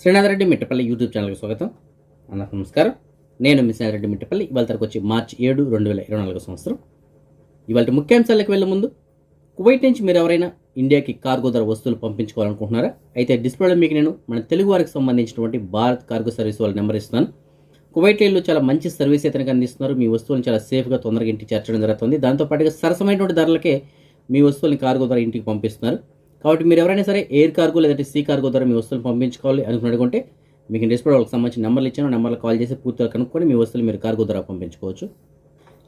Srinatha Reddy Mittapalli YouTube ఛానల్కి స్వాగతం. అందరికి నమస్కారం. నేను మీ శ్రీనాథరెడ్డి మిట్టపల్లి. ఇవాళ తరకు వచ్చి మార్చి ఏడు రెండు వేల ఇరవై నాలుగు సంవత్సరం. ఇవాళ ముఖ్యాంశాలకు వెళ్ళే ముందు కువైట్ నుంచి మీరు ఎవరైనా ఇండియాకి కార్గో ధర వస్తువులు పంపించుకోవాలనుకుంటున్నారా? అయితే డిస్ప్లేలో మీకు నేను మన తెలుగు వారికి సంబంధించినటువంటి భారత్ కార్గో సర్వీస్ వాళ్ళ నెంబర్ ఇస్తున్నాను. కువైట్ వీళ్ళు చాలా మంచి సర్వీస్ అయితే అందిస్తున్నారు. మీ వస్తువులను చాలా సేఫ్గా తొందరగా ఇంటికి చేర్చడం జరుగుతుంది. దాంతోపాటుగా సరసమైనటువంటి ధరలకే మీ వస్తువుల్ని కార్గో ద్వారా ఇంటికి పంపిస్తున్నారు. కాబట్టి మీరు ఎవరైనా సరే ఎయిర్ కార్గో లేదంటే సీ కార్గో ద్వారా మీ వస్తువులు పంపించుకోవాలి అనుకున్నట్టుకుంటే మీకు డిస్ప్లే వాళ్ళకి సంబంధించిన నెంబర్లు ఇచ్చాను. నెంబర్లు కాల్ చేసి పూర్తిగా కనుక్కొని మీ వస్తువులు మీరు కార్గో ద్వారా పంపించుకోవచ్చు.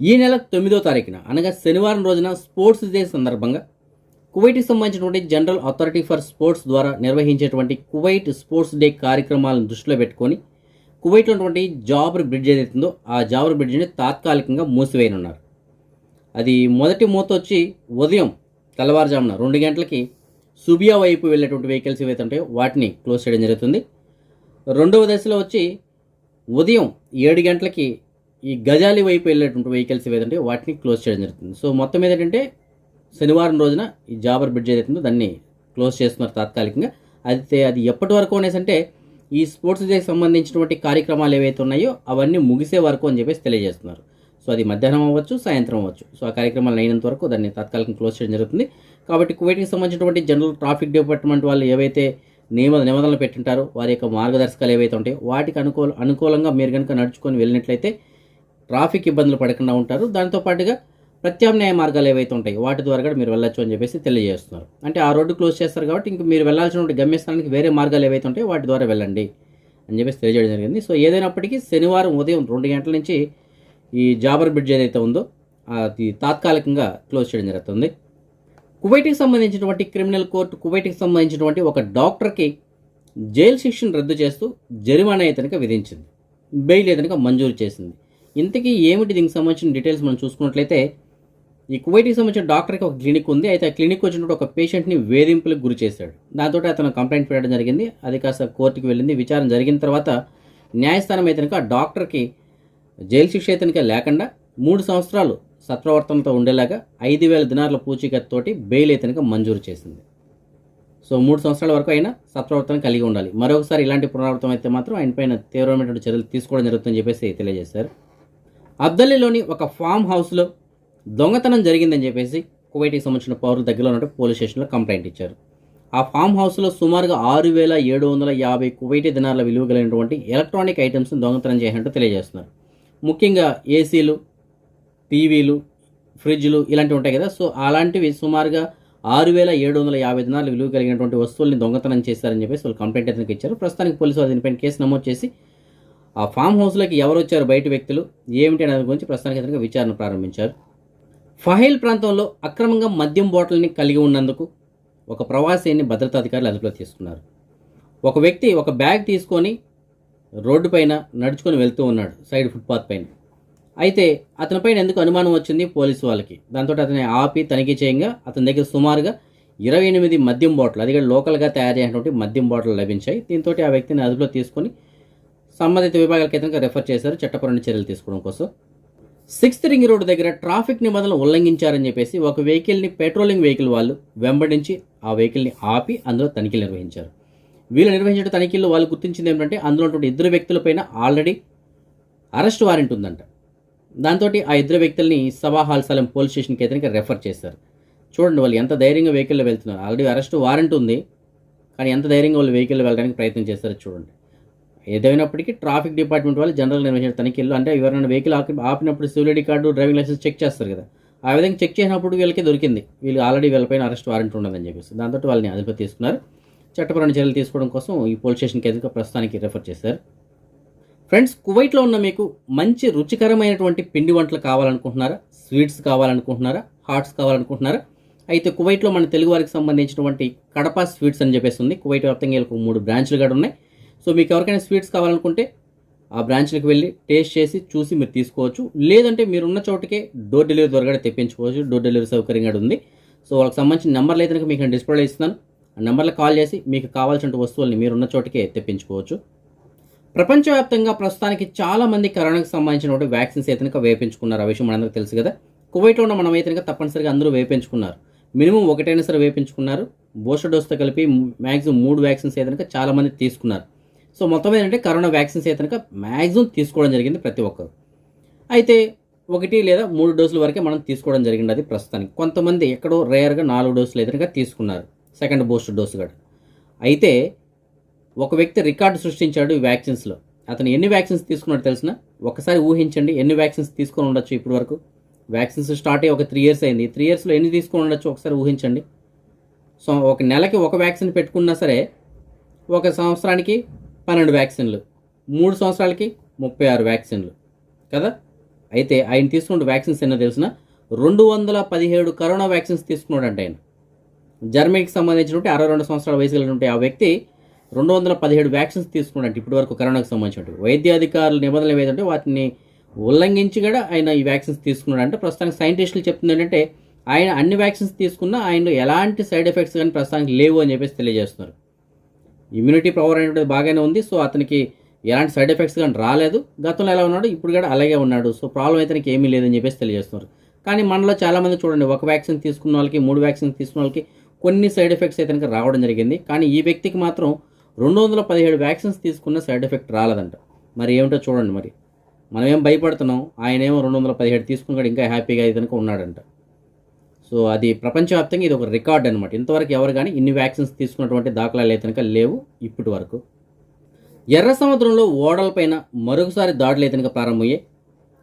ఈ నెల తొమ్మిదో తారీఖున అనగా శనివారం రోజున స్పోర్ట్స్ డే సందర్భంగా కువైట్కి సంబంధించినటువంటి జనరల్ అథారిటీ ఫర్ స్పోర్ట్స్ ద్వారా నిర్వహించేటువంటి కువైట్ స్పోర్ట్స్ డే కార్యక్రమాలను దృష్టిలో పెట్టుకొని కువైట్లో ఉన్నటువంటి జాబర్ బ్రిడ్జ్ ఏదైతుందో ఆ జాబర్ బ్రిడ్జ్ని తాత్కాలికంగా మూసివేయనున్నారు. అది మొదటి మూత వచ్చి ఉదయం తెల్లవారుజామున రెండు గంటలకి సుబియా వైపు వెళ్ళేటువంటి వెహికల్స్ ఏవైతే ఉంటాయో వాటిని క్లోజ్ చేయడం జరుగుతుంది. రెండవ దశలో వచ్చి ఉదయం ఏడు గంటలకి ఈ గజాలి వైపు వెళ్ళేటువంటి వెహికల్స్ ఏవైతే ఉంటాయో వాటిని క్లోజ్ చేయడం జరుగుతుంది. సో మొత్తం ఏంటంటే శనివారం రోజున ఈ జాబర్ బ్రిడ్జ్ ఏదైతుందో దాన్ని క్లోజ్ చేస్తున్నారు తాత్కాలికంగా. అయితే అది ఎప్పటి వరకు అనేసి అంటే ఈ స్పోర్ట్స్ డేకి సంబంధించినటువంటి కార్యక్రమాలు ఏవైతే ఉన్నాయో అవన్నీ ముగిసే వరకు అని చెప్పేసి తెలియజేస్తున్నారు. సో అది మధ్యాహ్నం అవ్వచ్చు సాయంత్రం అవ్వచ్చు. సో ఆ కార్యక్రమాలు అయినంత వరకు దాన్ని తాత్కాలికంగా క్లోజ్ చేయడం జరుగుతుంది. కాబట్టి కువైట్కి సంబంధించినటువంటి జనరల్ ట్రాఫిక్ డిపార్ట్మెంట్ వాళ్ళు ఏవైతే నియమ నిబంధనలు పెట్టింటారో వారి యొక్క మార్గదర్శకాలు ఏవైతే ఉంటాయో వాటికి అనుకూల అనుకూలంగా మీరు కనుక నడుచుకొని వెళ్ళినట్లయితే ట్రాఫిక్ ఇబ్బందులు పడకుండా ఉంటారు. దాంతో పాటుగా ప్రత్యామ్నాయ మార్గాలు ఏవైతే ఉంటాయి వాటి ద్వారా కూడా మీరు వెళ్ళొచ్చు అని చెప్పేసి తెలియజేస్తున్నారు. అంటే ఆ రోడ్డు క్లోజ్ చేస్తారు కాబట్టి ఇంక మీరు వెళ్ళాల్సిన గమ్యస్థానానికి వేరే మార్గాలు ఏవైతే ఉంటాయో వాటి ద్వారా వెళ్ళండి అని చెప్పేసి తెలియజేయడం జరిగింది. సో ఏదైనప్పటికీ శనివారం ఉదయం రెండు గంటల నుంచి ఈ జాబర్ బ్రిడ్జ్ ఏదైతే ఉందో అది తాత్కాలికంగా క్లోజ్ చేయడం జరుగుతుంది. కువైట్కి సంబంధించినటువంటి క్రిమినల్ కోర్టు కువైట్కి సంబంధించినటువంటి ఒక డాక్టర్కి జైలు శిక్షను రద్దు చేస్తూ జరిమానా ఇతనిక విధించింది. బెయిల్ ఇతనిక మంజూరు చేసింది. ఇంతకీ ఏమిటి దీనికి సంబంధించిన డీటెయిల్స్ మనం చూసుకున్నట్లయితే ఈ కువైట్కి సంబంధించిన డాక్టర్కి ఒక క్లినిక్ ఉంది. అయితే ఆ క్లినిక్ వచ్చినప్పుడు ఒక పేషెంట్ని వేధింపులకు గురి చేశాడు. దాంతో అతను కంప్లైంట్ పెట్టడం జరిగింది. అది కాస్త కోర్టుకి వెళ్ళింది. విచారణ జరిగిన తర్వాత న్యాయస్థానం అయితే ఆ డాక్టర్కి జైలు శిక్ష అయితే లేకుండా మూడు సంవత్సరాలు సత్ప్రవర్తనతో ఉండేలాగా ఐదు వేల దినార్ల పూచీకత్తోటి బెయిల్ అయితే మంజూరు చేసింది. సో మూడు సంవత్సరాల వరకు అయినా సత్ప్రవర్తన కలిగి ఉండాలి. మరొకసారి ఇలాంటి పునరావృతం అయితే మాత్రం ఆయన పైన తీవ్రమైనటువంటి చర్యలు తీసుకోవడం జరుగుతుందని చెప్పేసి తెలియజేశారు. అబ్దల్లీలోని ఒక ఫామ్ హౌస్లో దొంగతనం జరిగిందని చెప్పేసి కువైట్కి సంబంధించిన పౌరుల దగ్గరలో ఉన్న పోలీస్ స్టేషన్లో కంప్లైంట్ ఇచ్చారు. ఆ ఫామ్ హౌస్లో సుమారుగా ఆరు వేల ఏడు వందల యాభై కువైటీ దినాల విలువ కలిగినటువంటి ఎలక్ట్రానిక్ ఐటమ్స్ని దొంగతనం చేసినట్టు తెలియజేస్తున్నారు. ముఖ్యంగా ఏసీలు టీవీలు ఫ్రిడ్జ్లు ఇలాంటివి ఉంటాయి కదా. సో అలాంటివి సుమారుగా ఆరు వేల ఏడు వందల యాభై దినాలు విలువ కలిగినటువంటి వస్తువుల్ని దొంగతనం చేశారని చెప్పేసి వాళ్ళు కంప్లైంట్ అతనికి ఇచ్చారు. ప్రస్తుతానికి పోలీసు దీనిపైన కేసు నమోదు చేసి ఆ ఫామ్ హౌస్లోకి ఎవరు వచ్చారు బయట వ్యక్తులు ఏమిటి అనే గురించి ప్రస్తుతానికి అతనికి విచారణ ప్రారంభించారు. ఫహైల్ ప్రాంతంలో అక్రమంగా మద్యం బాటిల్ని కలిగి ఉన్నందుకు ఒక ప్రవాసీని భద్రతా అధికారులు అదుపులో తీసుకున్నారు. ఒక వ్యక్తి ఒక బ్యాగ్ తీసుకొని రోడ్డు పైన నడుచుకొని వెళ్తూ ఉన్నాడు సైడ్ ఫుట్పాత్ పైన. అయితే అతనిపైన ఎందుకు అనుమానం వచ్చింది పోలీసు వాళ్ళకి? దాంతో అతని ఆపి తనిఖీ చేయంగా అతని దగ్గర సుమారుగా ఇరవై ఎనిమిది మద్యం బాటిల్ అది కూడా లోకల్గా తయారు చేసినటువంటి మద్యం బాటిల్ లభించాయి. దీంతో ఆ వ్యక్తిని అదుపులో తీసుకొని సంబంధిత విభాగాలకి అయితే రెఫర్ చేశారు చట్టపరమైన చర్యలు తీసుకోవడం కోసం. సిక్స్త్ రింగ్ రోడ్ దగ్గర ట్రాఫిక్ నిబంధనలు ఉల్లంఘించారని చెప్పేసి ఒక వెహికల్ని పెట్రోలింగ్ వెహికల్ వాళ్ళు వెంబడించి ఆ వెహికల్ని ఆపి అందులో తనిఖీలు నిర్వహించారు. వీళ్ళు నిర్వహించిన తనిఖీల్లో వాళ్ళు గుర్తించింది ఏంటంటే అందులో ఉన్నటువంటి ఇద్దరు వ్యక్తులపైన ఆల్రెడీ అరెస్ట్ వారెంట్ ఉందంట. దాంతో ఆ ఇద్దరు వ్యక్తుల్ని సభాహాల్ సలం పోలీస్ స్టేషన్కి అయితే రెఫర్ చేశారు. చూడండి వాళ్ళు ఎంత ధైర్యంగా వెహికల్లో వెళ్తున్నారు. ఆల్రెడీ అరెస్ట్ వారెంట్ ఉంది. కానీ ఎంత ధైర్యంగా వాళ్ళు వెహికల్లో వెళ్ళడానికి ప్రయత్నం చేస్తారో చూడండి. ఏదైనప్పటికీ ట్రాఫిక్ డిపార్ట్మెంట్ వాళ్ళు జనరల్ నిర్వహించిన తనిఖీలు అంటే ఎవరైనా వెహికల్ ఆపినప్పుడు civility card driving licence check చేస్తారు కదా. ఆ విధంగా చెక్ చేసినప్పుడు వీళ్ళకి దొరికింది. వీళ్ళు ఆల్రెడీ వీళ్ళపైన అరెస్ట్ వారెంట్ ఉండదని చెప్పేసి. దాంతో వాళ్ళని అదుపు తీసుకున్నారు. చట్టపరమైన చర్యలు తీసుకోవడం కోసం ఈ పోలీస్ స్టేషన్కి ఎదురుగా ప్రస్తుతానికి రెఫర్ చేశారు. ఫ్రెండ్స్ కువైట్లో ఉన్న మీకు మంచి రుచికరమైనటువంటి పిండి వంటలు కావాలనుకుంటున్నారా? స్వీట్స్ కావాలనుకుంటున్నారా? హాట్స్ కావాలనుకుంటున్నారా? అయితే కువైట్లో మన తెలుగు వారికి సంబంధించినటువంటి కడప స్వీట్స్ అని చెప్పేసి ఉంది. కువైట్ వ్యాప్తంగా మూడు బ్రాంచ్లు కూడా ఉన్నాయి. సో మీకు ఎవరికైనా స్వీట్స్ కావాలనుకుంటే ఆ బ్రాంచ్లకు వెళ్ళి టేస్ట్ చేసి చూసి మీరు తీసుకోవచ్చు. లేదంటే మీరున్న చోటుకే డోర్ డెలివరీ ద్వారా కూడా తెప్పించుకోవచ్చు. డోర్ డెలివరీ సౌకర్యం కూడా ఉంది. సో వాళ్ళకి సంబంధించిన నెంబర్లు అయితే మీకు నేను డిస్ప్లే ఇస్తున్నాను. ఆ నెంబర్లో కాల్ చేసి మీకు కావాల్సిన వస్తువుల్ని మీరున్న చోటికే తెప్పించుకోవచ్చు. ప్రపంచవ్యాప్తంగా ప్రస్తుతానికి చాలామంది కరోనాకు సంబంధించిన వ్యాక్సిన్స్ అయితే కనుక వేపించుకున్నారు. ఆ విషయం మనందరికీ తెలుసు కదా. కువైట్లో ఉన్న మనం అయితే కనుక తప్పనిసరిగా అందరూ వేపించుకున్నారు. మినిమం ఒకటైనా సరే వేపించుకున్నారు. బూస్టర్ డోస్తో కలిపి మ్యాక్సిమం మూడు వ్యాక్సిన్స్ అయితే కనుక తీసుకున్నారు. సో మొత్తం ఏంటంటే కరోనా వ్యాక్సిన్స్ అయితే కనుక మ్యాక్సిమం తీసుకోవడం జరిగింది ప్రతి ఒక్కరు. అయితే ఒకటి లేదా మూడు డోసుల వరకే మనం తీసుకోవడం జరిగింది అది ప్రస్తుతానికి. కొంతమంది ఎక్కడో రేర్గా నాలుగు డోసులు అయితే తీసుకున్నారు. సెకండ్ బూస్టర్ డోసు కూడా అయితే ఒక వ్యక్తి రికార్డు సృష్టించాడు ఈ వ్యాక్సిన్స్లో. అతను ఎన్ని వ్యాక్సిన్స్ తీసుకున్నాడు తెలిసిన? ఒకసారి ఊహించండి ఎన్ని వ్యాక్సిన్స్ తీసుకొని ఉండొచ్చు ఇప్పటి వరకు? వ్యాక్సిన్స్ స్టార్ట్ అయ్యి ఒక త్రీ ఇయర్స్ అయింది. త్రీ ఇయర్స్లో ఎన్ని తీసుకొని ఉండొచ్చు ఒకసారి ఊహించండి? సో ఒక నెలకి ఒక వ్యాక్సిన్ పెట్టుకున్నా సరే ఒక సంవత్సరానికి పన్నెండు వ్యాక్సిన్లు. మూడు సంవత్సరాలకి ముప్పై ఆరు వ్యాక్సిన్లు. కదా? అయితే ఆయన తీసుకున్న వ్యాక్సిన్స్ ఎన్నో తెలిసిన? రెండు వందల పదిహేడు కరోనా వ్యాక్సిన్స్ తీసుకున్నాడంట ఆయన. జర్మనీకి సంబంధించినటువంటి అరవై రెండు సంవత్సరాల వయసు కలిగినటువంటి ఆ వ్యక్తి రెండు వందల పదిహేడు వ్యాక్సిన్స్ తీసుకున్నాడు ఇప్పటి వరకు కరోనాకు సంబంధించినటువంటి. వైద్యాధికారులు నిబంధనలు ఏదంటే వాటిని ఉల్లంఘించి కూడా ఆయన ఈ వ్యాక్సిన్స్ తీసుకున్నాడు అంటే ప్రస్తుతానికి సైంటిస్టులు చెప్తుంది ఏంటంటే ఆయన అన్ని వ్యాక్సిన్స్ తీసుకున్నా ఆయన ఎలాంటి సైడ్ ఎఫెక్ట్స్ కానీ ప్రస్తుతానికి లేవు అని చెప్పేసి తెలియజేస్తున్నారు. ఇమ్యూనిటీ పవర్ అనేటువంటిది బాగానే ఉంది. సో అతనికి ఎలాంటి సైడ్ ఎఫెక్ట్స్ కానీ రాలేదు. గతంలో ఎలా ఉన్నాడు? ఇప్పుడు కూడా అలాగే ఉన్నాడు. సో ప్రాబ్లం అయితే నీకు ఏమీ లేదని చెప్పేసి తెలియజేస్తున్నారు. కానీ మనలో చాలామంది చూడండి ఒక వ్యాక్సిన్ తీసుకున్న వాళ్ళకి మూడు వ్యాక్సిన్ తీసుకున్న వాళ్ళకి కొన్ని సైడ్ ఎఫెక్ట్స్ అయితే కనుక రావడం జరిగింది. కానీ ఈ వ్యక్తికి మాత్రం రెండు వందల పదిహేడు వ్యాక్సిన్స్ తీసుకున్న సైడ్ ఎఫెక్ట్ రాలేదంట. మరి ఏమిటో చూడండి మరి. మనం ఏం భయపడుతున్నాం? ఆయన ఏమో రెండు వందల పదిహేడు తీసుకున్నాడు ఇంకా హ్యాపీగా అయితే కనుక ఉన్నాడంట. సో అది ప్రపంచవ్యాప్తంగా ఇది ఒక రికార్డ్ అనమాట ఇంతవరకు ఎవరు కానీ ఇన్ని వ్యాక్సిన్స్ తీసుకున్నటువంటి దాఖలాలు అయితే కనుక లేవు ఇప్పటి వరకు. ఎర్ర సముద్రంలో ఓడలపైన మరొకసారి దాడులు అయితే కనుక ప్రారంభమయ్యాయి.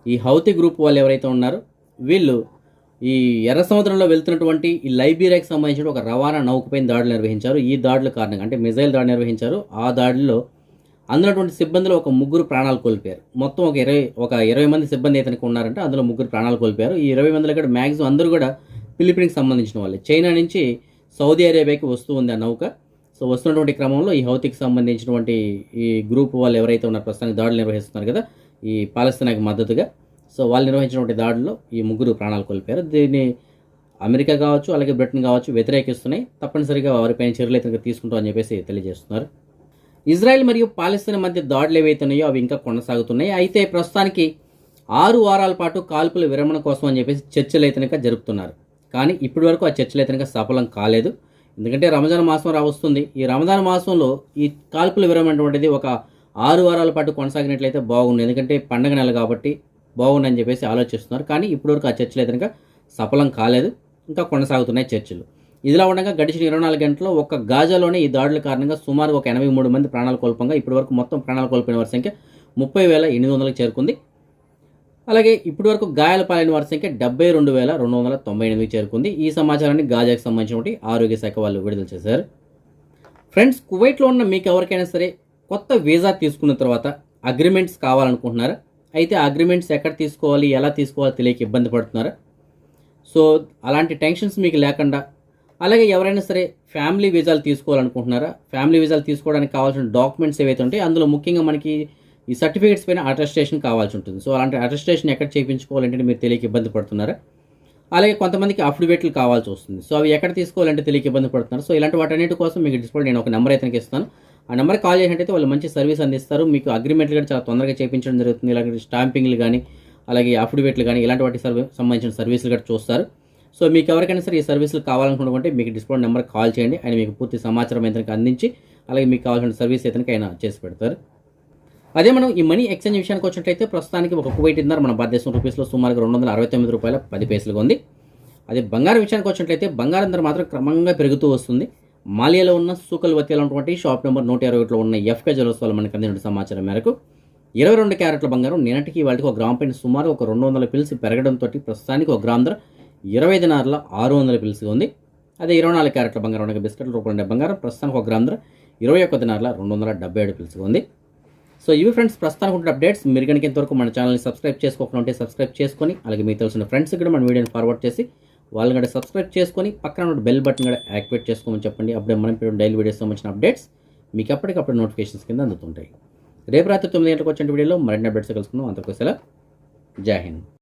ఈ హౌతి గ్రూప్ వాళ్ళు ఎవరైతే ఉన్నారో వీళ్ళు ఈ ఎర్ర సముద్రంలో వెళ్తున్నటువంటి ఈ లైబీరియాకి సంబంధించిన ఒక రవాణా నౌకపైన దాడులు నిర్వహించారు. ఈ దాడుల కారణంగా అంటే మిజైల్ దాడి నిర్వహించారు. ఆ దాడిలో అందులోటువంటి సిబ్బందిలో ఒక ముగ్గురు ప్రాణాలు కోల్పోయారు. మొత్తం ఒక ఇరవై ఒక ఇరవై మంది సిబ్బంది అయితే ఉన్నారంటే అందులో ముగ్గురు ప్రాణాలు కోల్పోయారు. ఈ ఇరవై మందిలో కూడా మ్యాక్సిమం అందరూ కూడా ఫిలిపిన్కి సంబంధించిన వాళ్ళే. చైనా నుంచి సౌదీ అరేబియాకి వస్తూ ఉంది ఆ నౌక. సో వస్తున్నటువంటి క్రమంలో ఈ హౌతికి సంబంధించినటువంటి ఈ గ్రూప్ వాళ్ళు ఎవరైతే ఉన్నారు ప్రస్తుతానికి దాడులు నిర్వహిస్తున్నారు కదా ఈ పాలస్తీనాకి మద్దతుగా. సో వాళ్ళు నిర్వహించినటువంటి దాడుల్లో ఈ ముగ్గురు ప్రాణాలు కోల్పోయారు. దీన్ని అమెరికా కావచ్చు అలాగే బ్రిటన్ కావచ్చు వ్యతిరేకిస్తున్నాయి. తప్పనిసరిగా వారిపైన చర్యలు అయితే తీసుకుంటాం అని చెప్పేసి తెలియజేస్తున్నారు. ఇజ్రాయెల్ మరియు పాలస్తీన్ మధ్య దాడులు ఏవైతే ఉన్నాయో అవి ఇంకా కొనసాగుతున్నాయి. అయితే ప్రస్తుతానికి ఆరు వారాల పాటు కాల్పుల విరమణ కోసం అని చెప్పేసి చర్చలు అయితే జరుపుతున్నారు. కానీ ఇప్పటి వరకు ఆ చర్చలు అయితే సఫలం కాలేదు. ఎందుకంటే రంజాన్ మాసం రావస్తుంది. ఈ రంజాన్ మాసంలో ఈ కాల్పుల విరమణటువంటిది ఒక ఆరు వారాల పాటు కొనసాగినట్లయితే బాగుంది. ఎందుకంటే పండగ నెల కాబట్టి బాగుందని చెప్పేసి ఆలోచిస్తున్నారు. కానీ ఇప్పటివరకు ఆ చర్చలు అయితే కనుక సఫలం కాలేదు. ఇంకా కొనసాగుతున్నాయి చర్చలు. ఇదిలా ఉండగా గడిచిన ఇరవై నాలుగు గంటల్లో ఒక గాజాలోనే ఈ దాడుల కారణంగా సుమారు ఒక ఎనభై మూడు మంది ప్రాణాలు కోల్పంగా ఇప్పటివరకు మొత్తం ప్రాణాలు కోల్పోయిన వారి సంఖ్య ముప్పై వేల ఎనిమిది వందలకు చేరుకుంది. అలాగే ఇప్పటివరకు గాయాల పాలైన వారి సంఖ్య డెబ్బై రెండు వేల రెండు వందల తొంభై ఎనిమిదికి చేరుకుంది. ఈ సమాచారాన్ని గాజాకు సంబంధించినటువంటి ఆరోగ్య శాఖ వాళ్ళు విడుదల చేశారు. ఫ్రెండ్స్ కువైట్లో ఉన్న మీకు ఎవరికైనా సరే కొత్త వీసా తీసుకున్న తర్వాత అగ్రిమెంట్స్ కావాలనుకుంటున్నారా? అయితే అగ్రిమెంట్స్ ఎక్కడ తీసుకోవాలి ఎలా తీసుకోవాలి తెలియక ఇబ్బంది పడుతున్నారా? సో అలాంటి టెన్షన్స్ మీకు లేకుండా అలాగే ఎవరైనా సరే ఫ్యామిలీ వీజాలు తీసుకోవాలనుకుంటున్నారా? ఫ్యామిలీ వీజాలు తీసుకోవడానికి కావాల్సిన డాక్యుమెంట్స్ ఏవైతే ఉంటాయి అందులో ముఖ్యంగా మనకి ఈ సర్టిఫికేట్స్ పైన అటెస్టేషన్ కావాల్సి ఉంటుంది. సో అలాంటి అటెస్టేషన్ ఎక్కడ చేయించుకోవాలంటే మీరు తెలియక ఇబ్బంది పడుతున్నారా? అలాగే కొంతమందికి అఫిడవిట్లు కావాల్సి వస్తుంది. సో అవి ఎక్కడ తీసుకోవాలంటే తెలియక ఇబ్బంది పడుతున్నారు. సో ఇలాంటి వాటన్నిటి కోసం మీకు డిస్ప్లే నేను ఒక నెంబర్ అయితే ఇస్తాను. ఆ నెంబర్ కాల్ చేసినట్టయితే వాళ్ళు మంచి సర్వీస్ అందిస్తారు. మీకు అగ్రిమెంట్లు కూడా చాలా తొందరగా చేయించడం జరుగుతుంది. ఇలాంటి స్టాంపింగ్లు కానీ అలాగే అఫిడవిట్లు కానీ ఇలాంటి వాటికి సర్వీ సంబంధించిన సర్వీసులు కూడా చూస్తారు. సో మీకు ఎవరికైనా సరే ఈ సర్వీసులు కావాలనుకుంటే మీకు డిస్ప్లే నెంబర్ కాల్ చేయండి. ఆయన మీకు పూర్తి సమాచారం అయితే అందించి అలాగే మీకు కావాల్సిన సర్వీస్ అయితే ఆయన చేసి పెడతారు. అదే మనం ఈ మనీ ఎక్స్చేంజ్ విషయానికి వచ్చినట్లయితే ప్రస్తుతానికి ఒక కువైట్ ఇందర్ మన భారతదేశం రూపీస్లో సుమారుగా రెండు వందల అరవై తొమ్మిది రూపాయల పది పైసలుగా ఉంది. అదే బంగారం విషయానికి వచ్చినట్లయితే బంగారం ధర మాత్రం క్రమంగా పెరుగుతూ వస్తుంది. మాలియాలో ఉన్న సూకల్ వత్యాలో ఉన్నటువంటి షాప్ నెంబర్ నూట ఇరవై ఒకటిలో ఉన్న ఎఫ్కే జలోత్సవాలు మనకు అందిన సమాచారం మేరకు ఇరవై రెండు క్యారెట్ల బంగారం నిన్నటికి వాటికి ఒక గ్రామ్ పైన సుమారు ఒక రెండు వందల పిల్స్ పెరగడంతో ప్రస్తుతానికి ఒక గ్రామ్ ధర ఇరవై ఐదు నారుల ఆరు వందల పిలిసిగా ఉంది. అదే ఇరవై నాలుగు క్యారెట్ల బంగారం ఉండగా బిస్కెట్ల రూపాయల బంగారం ప్రస్తుతానికి ఒక గ్రామ్ ధర ఇరవై ఒక్క దినార్ల రెండు వందల డెబ్బై ఏడు పిలిసిగా ఉంది. సో ఇవి ఫ్రెండ్స్ ప్రస్తుతానికి ఉంటే అప్డేట్స్. మీరు కనుక ఇంతవరకు మన ఛానల్ని సబ్స్క్రైబ్ చేసుకోకుండా ఉంటే సబ్స్క్రైబ్ చేసుకొని అలాగే మీకు తెలిసిన ఫ్రెండ్స్ కూడా మన వీడియోని ఫార్వర్డ్ చేసి వాళ్ళని కూడా సబ్స్క్రైబ్ చేసుకొని పక్కన ఉన్న బెల్ బటన్ కూడా యాక్టివేట్ చేసుకోమని చెప్పండి. అప్పుడే మనం ఇప్పుడు డైలీ వీడియోస్ సంబంధించిన అప్డేట్స్ మీకు అప్పటికప్పుడు నోటిఫికేషన్స్ కింద అందుతుంటాయి. రేపు రాత్రి తొమ్మిది గంటలకు వచ్చిన వీడియోలో మరిన్ని అప్డేట్స్ కలుసుకుందాం. అంతకోసం జై హింద్.